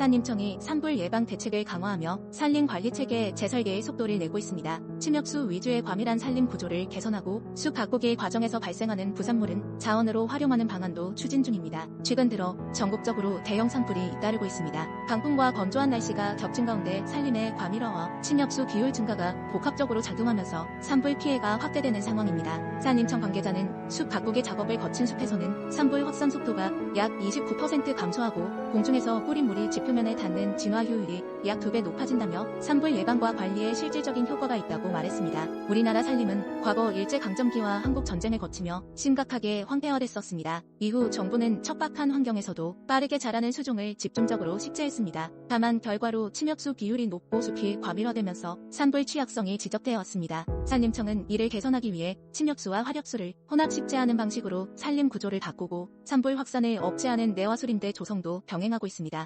산림청이 산불 예방 대책을 강화하며 산림 관리 체계 재설계의 속도를 내고 있습니다. 침엽수 위주의 과밀한 산림 구조를 개선하고 숲 가꾸기 과정에서 발생하는 부산물은 자원으로 활용하는 방안도 추진 중입니다. 최근 들어 전국적으로 대형 산불이 잇따르고 있습니다. 강풍과 건조한 날씨가 겹친 가운데 산림의 과밀화와 침엽수 비율 증가가 복합적으로 작용하면서 산불 피해가 확대되는 상황입니다. 산림청 관계자는 숲 가꾸기 작업을 거친 숲에서는 산불 확산 속도가 약 29% 감소하고 공중에서 뿌린 물이 지표 면에 닿는 진화 효율이 약 2배 높아진다며 산불 예방과 관리에 실질적인 효과가 있다고 말했습니다. 우리나라 산림은 과거 일제강점기와 한국전쟁을 거치며 심각하게 황폐화됐었습니다. 이후 정부는 척박한 환경에서도 빠르게 자라는 수종을 집중적으로 식재했습니다. 다만 결과로 침엽수 비율이 높고 숲이 과밀화되면서 산불 취약성이 지적되어 왔습니다. 산림청은 이를 개선하기 위해 침엽수와 화력수를 혼합 식재하는 방식으로 산림 구조를 바꾸고 산불 확산을 억제하는 내화수림대 조성도 병행하고 있습니다.